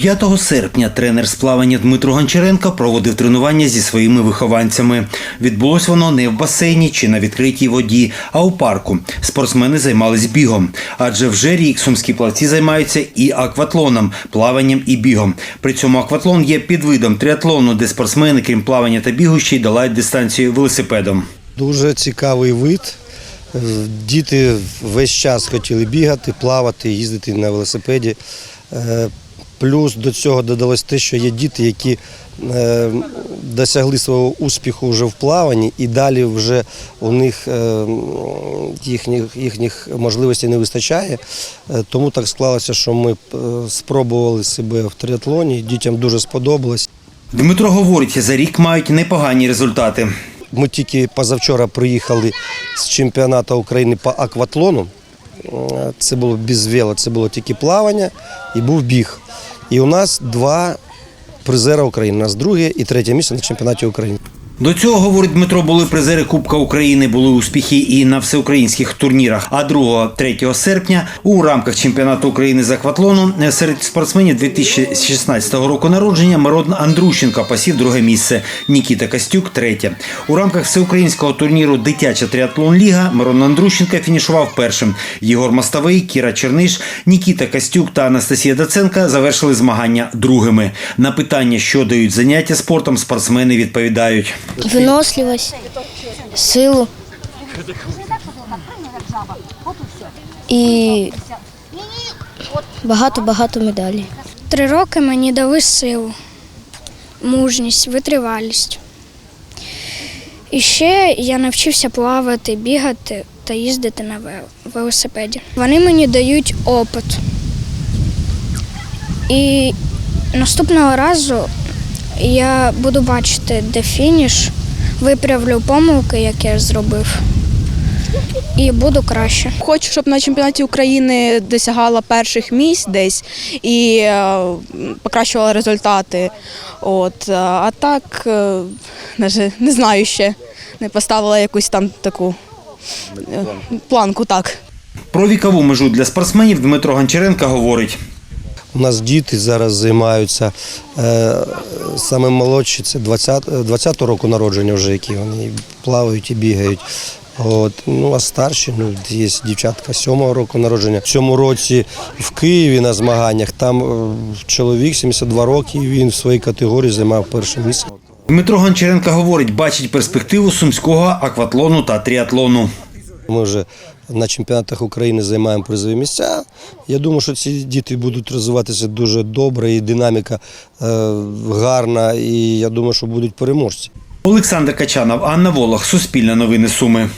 5 серпня тренер з плавання Дмитро Гончаренко проводив тренування зі своїми вихованцями. Відбулось воно не в басейні чи на відкритій воді, а у парку. Спортсмени займались бігом. Адже вже рік сумські плавці займаються і акватлоном, плаванням і бігом. При цьому акватлон є підвидом тріатлону, де спортсмени, крім плавання та бігу, ще й долають дистанцію велосипедом. Дуже цікавий вид. Е, Діти весь час хотіли бігати, плавати, їздити на велосипеді. Плюс до цього додалось те, що є діти, які е, досягли свого успіху вже в плаванні, і далі вже у них е, їхніх, їхніх можливостей не вистачає. Е, Тому так склалося, що ми спробували себе в триатлоні. Дітям дуже сподобалось. Дмитро говорить, за рік мають непогані результати. Ми тільки позавчора приїхали з чемпіонату України по акватлону. Це було без вело, це було тільки плавання і був біг. І у нас два призера України. У нас друге і третє місце на чемпіонаті України. До цього, говорить Дмитро, були призери Кубка України, були успіхи і на всеукраїнських турнірах. А 2-3 серпня у рамках чемпіонату України з акватлону серед спортсменів 2016 року народження Мирон Андрущенко посів друге місце. Нікіта Костюк третє. У рамках всеукраїнського турніру Дитяча тріатлон ліга Мирон Андрущенко фінішував першим. Єгор Мостовий, Кіра Черниш, Нікіта Костюк та Анастасія Доценка завершили змагання другими. На питання, що дають заняття спортом, спортсмени відповідають. Виносливость, силу і багато-багато медалей. Три роки мені дали силу, мужність, витривалість. І ще я навчився плавати, бігати та їздити на велосипеді. Вони мені дають опит. І наступного разу я буду бачити, де фініш, виправлю помилки, які я зробив, і буду краще. Хочу, щоб на чемпіонаті України досягала перших місць десь і е, покращувала результати. От, е, а так, е, навіть не знаю ще, не поставила якусь там таку е, планку, так. Про вікову межу для спортсменів Дмитро Гончаренко говорить. У нас діти зараз займаються е, саме молодші, це 20, 20 року народження вже, які вони плавають і бігають. От, ну а старші, ну є дівчатка 7 року народження. В цьому році в Києві на змаганнях там е, чоловік 72 роки, і він в своїй категорії займав перше місце. Дмитро Гончаренко говорить, бачить перспективу сумського акватлону та тріатлону. Ми вже на чемпіонатах України займаємо призові місця. Я думаю, що ці діти будуть розвиватися дуже добре, і динаміка е, гарна, і я думаю, що будуть переможці. Олександр Качанов, Анна Волох, Суспільне новини Суми.